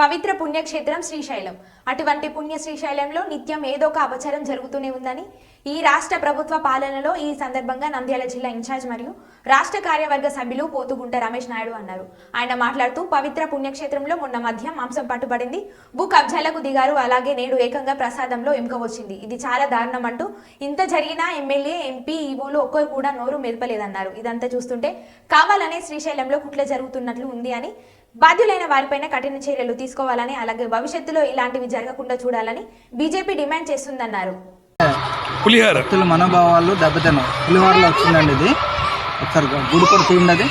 పవిత్ర పుణ్యక్షేత్రం శ్రీశైలం. అటువంటి పుణ్య శ్రీశైలంలో నిత్యం ఏదో ఒక అపచారం జరుగుతూనే ఉందని ఈ రాష్ట్ర ప్రభుత్వ పాలనలో ఈ సందర్భంగా నంద్యాల జిల్లా ఇన్ఛార్జ్ మరియు రాష్ట్ర కార్యవర్గ సభ్యులు పోతుగుంట రమేష్ నాయుడు అన్నారు. ఆయన మాట్లాడుతూ పవిత్ర పుణ్యక్షేత్రంలో మొన్న మధ్య మాంసం పట్టుబడింది. భూ కబ్జాలకు దిగారు. అలాగే నేడు ఏకంగా ప్రసాదంలో ఎముక వచ్చింది. ఇది చాలా దారుణం అంటూ ఇంత జరిగినా ఎమ్మెల్యే ఎంపీ ఈవోలు ఒక్కరు కూడా నోరు మెదపలేదన్నారు. ఇదంతా చూస్తుంటే కావాలనే శ్రీశైలంలో కుట్ల జరుగుతున్నట్లు ఉంది అని బాధ్యులైన వారిపైన కఠిన చర్యలు తీసుకోవాలని అలాగే భవిష్యత్తులో ఇలాంటివి జరగకుండా చూడాలని బీజేపీ డిమాండ్ చేస్తుందన్నారు. పులిహార. భక్తుల మనోభావాలు దెబ్బతిన్నాం పులిహోరలో వచ్చిందండి ఇది. ఒకసారి గుడి కూడా తీయండి అది.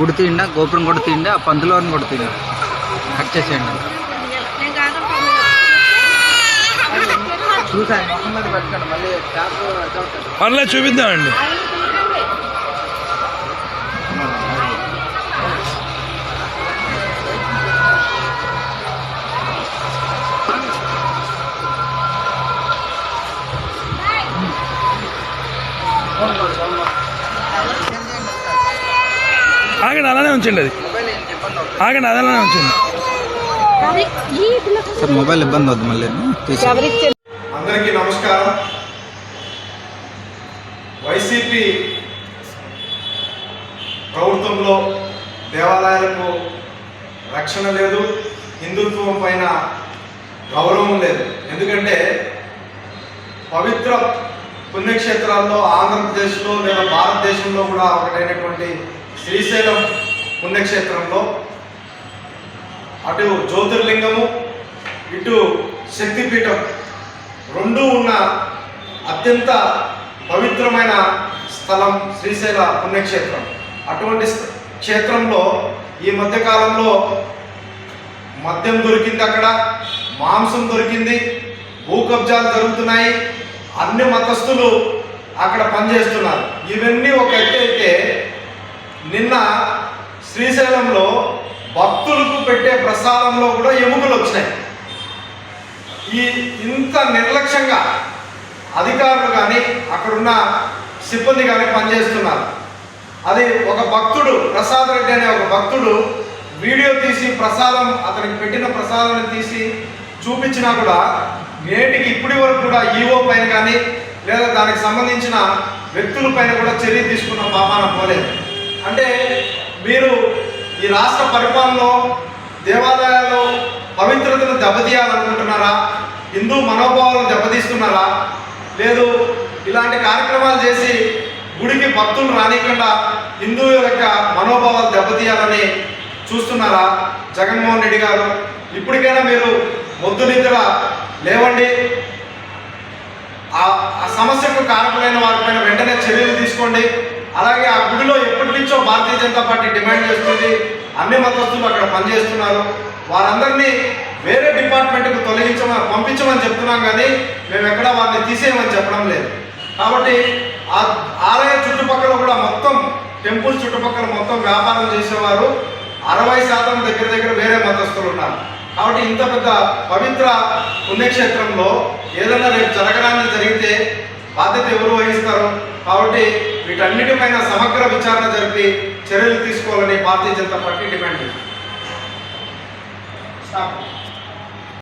గుడి తీయండి గోపురం కూడా తీయండి ఆ పందులోని కూడా తీయండి. కట్ చేసేయండి. చూసాను మళ్ళీ చూపిద్దామండి. ఆగండి అలానే ఉంచండి అది. మొబైల్ ఏంటి ఇబ్బంది అవుతుంది ఆగండి అది అలానే ఉంచండి. సార్ మొబైల్ ఇబ్బంది అవుతుంది మళ్ళీ. అందరికీ నమస్కారం. వైసీపీ ప్రభుత్వంలో దేవాలయాలకు రక్షణ లేదు హిందుత్వం పైన గౌరవం లేదు. ఎందుకంటే పవిత్ర పుణ్యక్షేత్రాల్లో ఆంధ్రప్రదేశ్లో లేదా భారతదేశంలో కూడా ఒకటైనటువంటి శ్రీశైలం పుణ్యక్షేత్రంలో. అటు జ్యోతిర్లింగము ఇటు శక్తిపీఠం రెండూ ఉన్న అత్యంత పవిత్రమైన స్థలం శ్రీశైల పుణ్యక్షేత్రం. అటువంటి క్షేత్రంలో ఈ మధ్యకాలంలో మద్యం దొరికింది అక్కడ మాంసం దొరికింది భూ కబ్జాలు జరుగుతున్నాయి. అన్ని మతస్థులు అక్కడ పనిచేస్తున్నారు. ఇవన్నీ ఒక ఎత్తు అయితే నిన్న శ్రీశైలంలో భక్తులకు పెట్టే ప్రసాదంలో కూడా ఎముకలు వచ్చినాయి. ఈ ఇంత నిర్లక్ష్యంగా అధికారులు కానీ అక్కడున్న సిబ్బంది కానీ పనిచేస్తున్నారు. అది ఒక భక్తుడు ప్రసాద్ రెడ్డి అనే ఒక భక్తుడు వీడియో తీసి ప్రసాదం అతనికి పెట్టిన ప్రసాదాన్ని తీసి చూపించినా కూడా నేటికి ఇప్పటి వరకు కూడా ఈఓ పైన కానీ లేదా దానికి సంబంధించిన వ్యక్తుల పైన కూడా చర్య తీసుకున్న పాపాన పోలేదు. అంటే మీరు ఈ రాష్ట్ర పరిపాలనలో దేవాలయాల్లో పవిత్రతను దెబ్బతీయాలనుకుంటున్నారా? హిందూ మనోభావాలను దెబ్బతీస్తున్నారా? లేదు ఇలాంటి కార్యక్రమాలు చేసి గుడికి భక్తులు రానికుండా హిందువుల యొక్క మనోభావాలు దెబ్బతీయాలని చూస్తున్నారా జగన్మోహన్ రెడ్డి గారు? ఇప్పటికైనా మీరు మొద్దు నిద్ర లేవండి. ఆ సమస్యకు కారకులైన వారిపైన వెంటనే చర్యలు తీసుకోండి. అలాగే ఆ గుడిలో ఎప్పటి నుంచో భారతీయ జనతా పార్టీ డిమాండ్ చేస్తుంది. అన్ని మతస్థులు అక్కడ పనిచేస్తున్నారు. వారందరినీ వేరే డిపార్ట్మెంట్కి తొలగించమని పంపించమని చెప్తున్నాం కానీ మేము ఎక్కడ వారిని తీసేయమని చెప్పడం లేదు. కాబట్టి ఆ ఆలయ చుట్టుపక్కల కూడా మొత్తం టెంపుల్ చుట్టుపక్కల మొత్తం వ్యాపారం చేసేవారు. అరవై శాతం దగ్గర దగ్గర వేరే మతస్థులు ఉన్నారు. కాబట్టి ఇంత పెద్ద పవిత్ర పుణ్యక్షేత్రంలో ఏదైనా రేపు జరగడానికి జరిగితే బాధ్యత ఎవరు వహిస్తారు? కాబట్టి వీటన్నిటిపైన సమగ్ర విచారణ జరిపి చర్యలు తీసుకోవాలని భారతీయ జనతా పార్టీ డిమాండ్ చేస్తుంది.